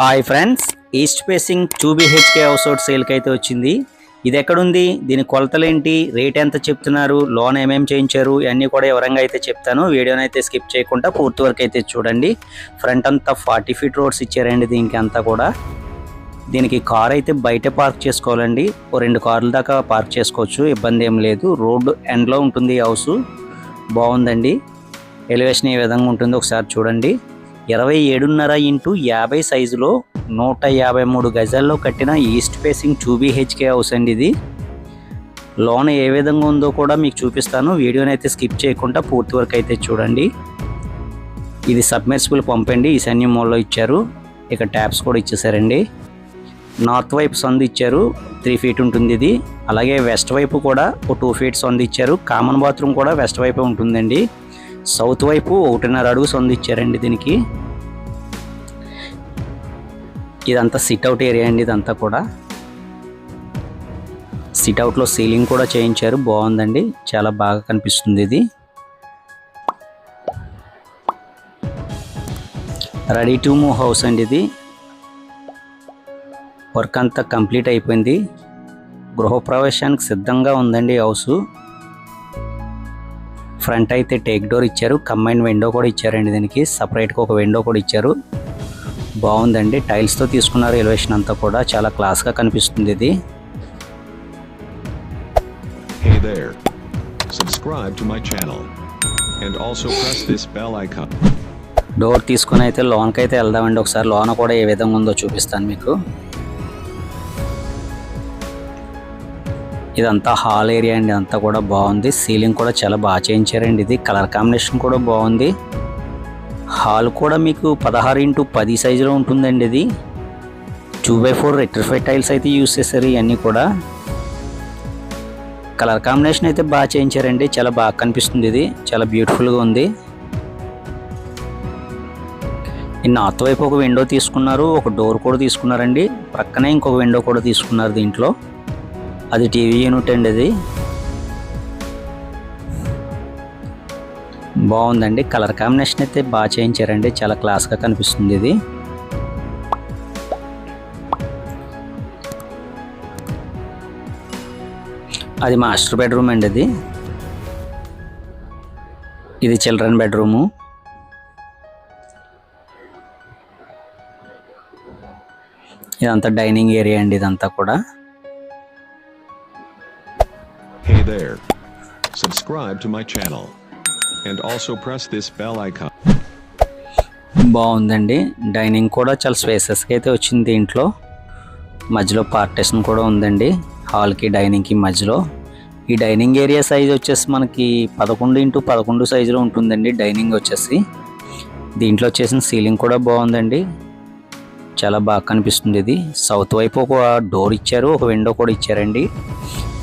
Hi friends east facing two BHK house out సేల్కి అయితే వచ్చింది. ఇది ఎక్కడుంది దీని కొలతలు ఏంటి రేట్ ఎంత చెప్తున్నారు? లోన్ ఏమేమి చేయించారు ఇవన్నీ కూడా వివరంగా అయితే చెప్తాను. వీడియోని అయితే స్కిప్ చేయకుండా పూర్తి వరకు అయితే చూడండి. ఫ్రంట్ అంతా ఫార్టీ ఫీట్ రోడ్స్ ఇచ్చారండి దీనికి అంతా కూడా. దీనికి కార్ అయితే బయట పార్క్ చేసుకోవాలండి. ఓ రెండు కార్ల దాకా పార్క్ చేసుకోవచ్చు. ఇబ్బంది ఏం లేదు. రోడ్డు ఎండ్లో ఉంటుంది ఈ హౌస్. బాగుందండి. ఎలివేషన్ ఏ విధంగా ఉంటుందో ఒకసారి చూడండి. ఇరవై ఏడున్నర ఇంటూ యాభై సైజులో నూట యాభై మూడు గజాల్లో కట్టిన east facing two BHK house అండి ఇది. లోన్ ఏ విధంగా ఉందో కూడా మీకు చూపిస్తాను. వీడియోని అయితే స్కిప్ చేయకుండా పూర్తి వరకు అయితే చూడండి. ఇది సబ్మెర్సిబుల్ పంపండి ఈశాన్య ఈశాన్యం మూలలో ఇచ్చారు. ఇక ట్యాప్స్ కూడా ఇచ్చేసారండి. నార్త్ వైపు సందు ఇచ్చారు. త్రీ ఫీట్ ఉంటుంది ఇది. అలాగే వెస్ట్ వైపు కూడా ఒక టూ ఫీట్ సందు ఇచ్చారు. కామన్ బాత్రూమ్ కూడా వెస్ట్ వైపు ఉంటుందండి. సౌత్ వైపు ఒకటిన్నర అడుగు సందు ఇచ్చారండి దీనికి. ఇదంతా సిట్ అవుట్ ఏరియా అండి ఇదంతా కూడా. సిట్అవుట్లో సీలింగ్ కూడా చేయించారు. బాగుందండి. చాలా బాగా కనిపిస్తుంది ఇది. రెడీ టు మూవ్ హౌస్ అండి ఇది. వర్క్ అంతా కంప్లీట్ అయిపోయింది. గృహప్రవేశానికి సిద్ధంగా ఉందండి హౌస్ ఫ్రంట్ అయితే టేక్ డోర్ ఇచ్చారు. కంబైన్ విండో కూడా ఇచ్చారండి దీనికి. సపరేట్గా ఒక విండో కూడా ఇచ్చారు. బాగుందండి. టైల్స్తో తీసుకున్నారు ఎలివేషన్ అంతా కూడా చాలా క్లాస్గా కనిపిస్తుంది ఇది. Hey there. Subscribe to my channel. And also press this bell icon. Door తీసుకుని అయితే లోన్కి అయితే వెళ్దామండి. ఒకసారి లోన కూడా ఏ విధంగా ఉందో చూపిస్తాను మీకు. ఇదంతా హాల్ ఏరియా అండి. అంతా కూడా బాగుంది. సీలింగ్ కూడా చాలా బాగా చేయించారండి. ఇది కలర్ కాంబినేషన్ కూడా బాగుంది. హాల్ కూడా మీకు పదహారు ఇంటూ పది సైజులో ఉంటుందండి ఇది. Two by four vitrified tiles అయితే యూస్ చేశారు ఇవన్నీ కూడా. కలర్ కాంబినేషన్ అయితే బాగా చేయించారండి. చాలా బాగా కనిపిస్తుంది ఇది. చాలా బ్యూటిఫుల్గా ఉంది. ఈ నార్త్ వైపు ఒక విండో తీసుకున్నారు. ఒక డోర్ కూడా తీసుకున్నారండి. ప్రక్కనే ఇంకొక విండో కూడా తీసుకున్నారు దీంట్లో. అది టీవీ యూనిట్ అండి అది బాగుందండి. కలర్ కాంబినేషన్ అయితే బాగా చేయించారండి. చాలా క్లాస్గా కనిపిస్తుంది ఇది. అది మాస్టర్ బెడ్రూమ్ అండి ఇది. ఇది చిల్డ్రన్ బెడ్రూము. ఇదంతా డైనింగ్ ఏరియా అండి ఇదంతా కూడా. Hey there. Subscribe to my channel. And also press this bell icon. బాగుందండి. డైనింగ్ కూడా చాలా స్పేసెస్గా అయితే వచ్చింది దీంట్లో. మధ్యలో పార్టేషన్ కూడా ఉందండి. హాల్కి డైనింగ్కి మధ్యలో. ఈ డైనింగ్ ఏరియా సైజ్ వచ్చేసి మనకి పదకొండు ఇంటూ పదకొండు సైజులో ఉంటుందండి డైనింగ్ వచ్చేసి. దీంట్లో వచ్చేసిన సీలింగ్ కూడా బాగుందండి. చాలా బాగా కనిపిస్తుంది ఇది. సౌత్ వైపు ఒక డోర్ ఇచ్చారు ఒక విండో కూడా ఇచ్చారండి.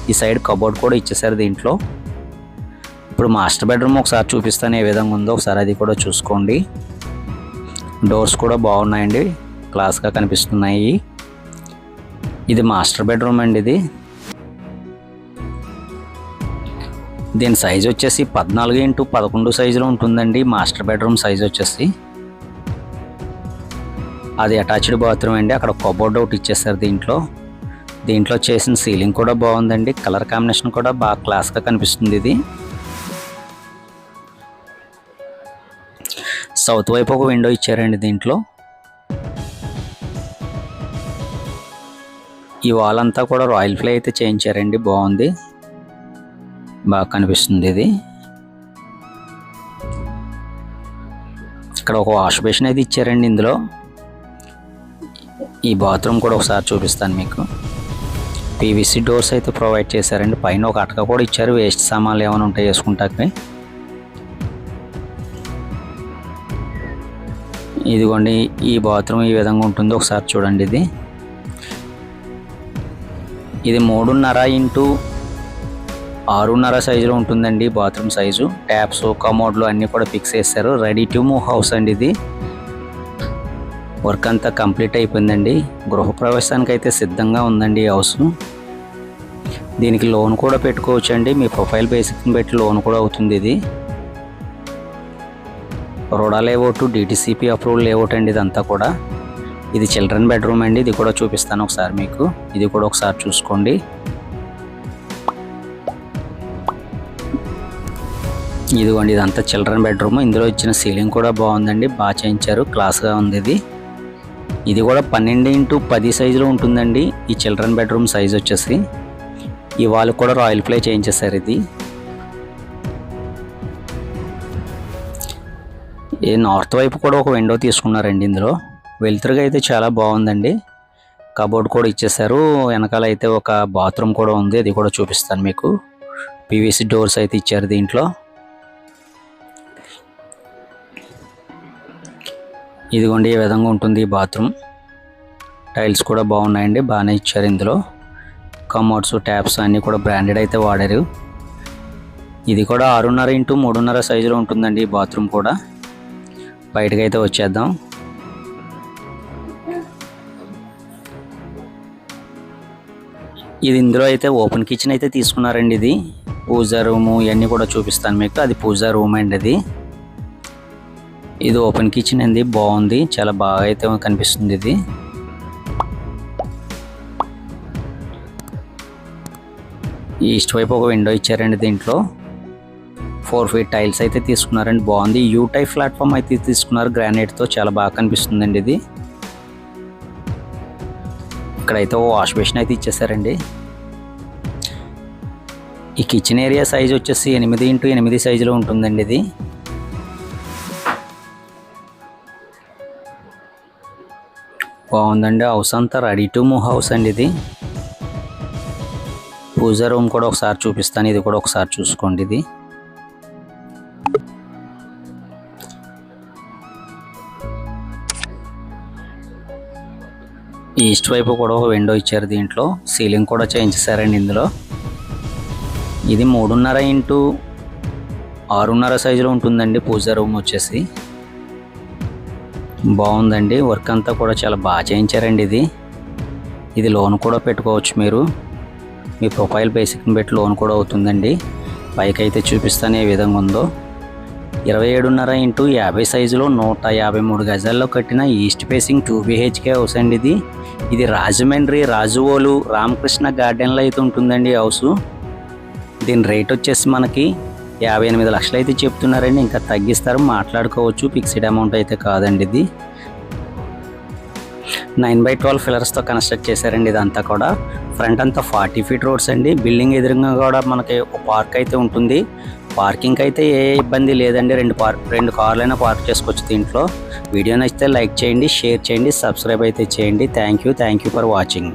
ఈ సైడ్ కబోర్డ్ కూడా ఇచ్చేసారు దీంట్లో. ఇప్పుడు మాస్టర్ బెడ్రూమ్ ఒకసారి చూపిస్తాను ఏ విధంగా ఉందో. ఒకసారి అది కూడా చూసుకోండి. డోర్స్ కూడా బాగున్నాయండి. క్లాస్గా కనిపిస్తున్నాయి. ఇది మాస్టర్ బెడ్రూమ్ అండి ఇది. దీని సైజ్ వచ్చేసి పద్నాలుగు ఇంటూ పదకొండు సైజులో ఉంటుందండి. మాస్టర్ బెడ్రూమ్ సైజ్ వచ్చేసి. అది అటాచ్డ్ బాత్రూమ్ అండి. అక్కడ కబోర్డ్ ఒకటి ఇచ్చేస్తారు దీంట్లో. దీంట్లో చేసిన సీలింగ్ కూడా బాగుందండి. కలర్ కాంబినేషన్ కూడా బాగా క్లాస్గా కనిపిస్తుంది ఇది. సౌత్ వైపు ఒక విండో ఇచ్చారండి దీంట్లో. ఈ వాల్ అంతా కూడా రాయల్ ఫ్లై అయితే చేయించారండి బాగుంది. బాగా కనిపిస్తుంది ఇది. ఇక్కడ ఒక వాష్ బేసిన్ అయితే ఇచ్చారండి ఇందులో. ఈ బాత్రూమ్ కూడా ఒకసారి చూపిస్తాను మీకు. పీవీసీ డోర్స్ అయితే ప్రొవైడ్ చేశారండి. పైన ఒక అటక కూడా ఇచ్చారు. వేస్ట్ సామాన్లు ఏమైనా ఉంటాయి వేసుకుంటాకి ఇదిగోండి ఈ బాత్రూమ్ ఈ విధంగా ఉంటుంది ఒకసారి చూడండి ఇది. ఇది మూడున్నర ఇంటూ ఆరున్నర సైజులో ఉంటుందండి బాత్రూమ్ సైజు. ట్యాప్స్ కమోడ్లు అన్నీ కూడా ఫిక్స్ చేస్తారు రెడీ టు మూవ్ హౌస్ అండి ఇది. వర్క్ అంతా కంప్లీట్ అయిపోయిందండి. గృహప్రవేశానికి అయితే సిద్ధంగా ఉందండి ఈ హౌస్. దీనికి లోన్ కూడా పెట్టుకోవచ్చు అండి మీ ప్రొఫైల్ బేసిక్ని బట్టి లోన్ కూడా అవుతుంది ఇది. రోడా లేఅవుట్ డీటీసీపీ అప్రూవల్ లేఅవుట్ అండి ఇదంతా కూడా. ఇది చిల్డ్రన్ బెడ్రూమ్ అండి ఇది కూడా చూపిస్తాను ఒకసారి మీకు. ఇది కూడా ఒకసారి చూసుకోండి. ఇదిగోండి ఇదంతా చిల్డ్రన్ బెడ్రూమ్ ఇందులో ఇచ్చిన సీలింగ్ కూడా బాగుందండి బాగా చేయించారు క్లాస్గా ఉంది ఇది. ఇది కూడా పన్నెండు ఇంటూ పది సైజులో ఉంటుందండి ఈ చిల్డ్రన్ బెడ్రూమ్ సైజ్ వచ్చేసి. ఈ వాళ్ళు కూడా రాయల్ ప్లే చేయించేసారు ఇది. ఈ నార్త్ వైపు కూడా ఒక విండో తీసుకున్నారండి ఇందులో. వెలుతురుగా అయితే చాలా బాగుందండి. కబోర్డ్ కూడా ఇచ్చేసారు వెనకాల అయితే ఒక బాత్రూమ్ కూడా ఉంది. అది కూడా చూపిస్తాను మీకు. పీవీసీ డోర్స్ అయితే ఇచ్చారు దీంట్లో. ఇదిగోండి ఈ విధంగా ఉంటుంది ఈ బాత్రూమ్ టైల్స్ కూడా బాగున్నాయండి. బాగానే ఇచ్చారు ఇందులో. కమోడ్స్ ట్యాప్స్ అన్నీ కూడా బ్రాండెడ్ అయితే వాడారు. ఇది కూడా ఆరున్నర ఇంటూ మూడున్నర సైజులో ఉంటుందండి ఈ బాత్రూమ్ కూడా. బయటకు అయితే వచ్చేద్దాం. ఇది ఇందులో అయితే ఓపెన్ కిచెన్ అయితే తీసుకున్నారండి ఇది. పూజా రూము ఇవన్నీ కూడా చూపిస్తాను మీకు. అది పూజా రూమ్ అండి అది ఇది ఓపెన్ కిచెన్ అండి బాగుంది. చాలా బాగా అయితే కనిపిస్తుంది ఇది. ఈస్ట్ వైపు ఒక విండో ఇచ్చారండి దీంట్లో. ఫోర్ ఫీట్ టైల్స్ అయితే తీసుకున్నారండి. బాగుంది. యూ టైప్ ప్లాట్ఫామ్ అయితే తీసుకున్నారు. గ్రానైట్తో చాలా బాగా కనిపిస్తుందండి ఇది. ఇక్కడైతే ఓ వాష్ బేసిన్ అయితే ఇచ్చేసారండి. ఈ కిచెన్ ఏరియా సైజ్ వచ్చేసి ఎనిమిది ఇంటూ ఎనిమిది సైజులో ఉంటుందండి ఇది. బాగుందండి. హౌస్ అంతా రెడీ టు మూవ్ హౌస్ అండి ఇది. పూజా రూమ్ కూడా ఒకసారి చూపిస్తాను. ఇది కూడా ఒకసారి చూసుకోండి ఇది. ఈస్ట్ వైపు కూడా ఒక విండో ఇచ్చారు దీంట్లో. సీలింగ్ కూడా చేయించేసారండి ఇందులో. ఇది మూడున్నర ఇంటూ ఆరున్నర సైజులో ఉంటుందండి పూజా రూమ్ వచ్చేసి. బాగుందండి. వర్క్ అంతా కూడా చాలా బాగా చేయించారండి ఇది. ఇది లోన్ కూడా పెట్టుకోవచ్చు మీరు. మీ ప్రొఫైల్ బేసిక్ని బట్టి లోన్ కూడా అవుతుందండి. పైకి అయితే చూపిస్తాను ఏ విధంగా ఉందో. ఇరవై ఏడున్నర ఇంటూ యాభై సైజులో నూట యాభై మూడు గజాల్లో కట్టిన east facing two BHK house అండి ఇది. ఇది రాజమండ్రి రాజువోలు రామకృష్ణ గార్డెన్లో అయితే ఉంటుందండి హౌస్. దీని రేట్ వచ్చేసి మనకి యాభై ఎనిమిది లక్షలు అయితే చెప్తున్నారండి. ఇంకా తగ్గిస్తారు మాట్లాడుకోవచ్చు. ఫిక్స్డ్ అమౌంట్ అయితే కాదండి ఇది. నైన్ బై ట్వెల్వ్ ఫిలర్స్తో కన్స్ట్రక్ట్ చేశారండి ఇదంతా కూడా. ఫ్రంట్ అంతా ఫార్టీ ఫీట్ రోడ్స్ అండి. బిల్డింగ్ ఎదురుగా కూడా మనకి ఒక పార్క్ అయితే ఉంటుంది. పార్కింగ్ అయితే ఏ ఇబ్బంది లేదండి. రెండు పార్క్ రెండు కార్లైనా పార్క్ చేసుకోవచ్చు దీంట్లో. వీడియో నచ్చితే లైక్ చేయండి షేర్ చేయండి సబ్స్క్రైబ్ అయితే చేయండి. Thank you thank you for watching.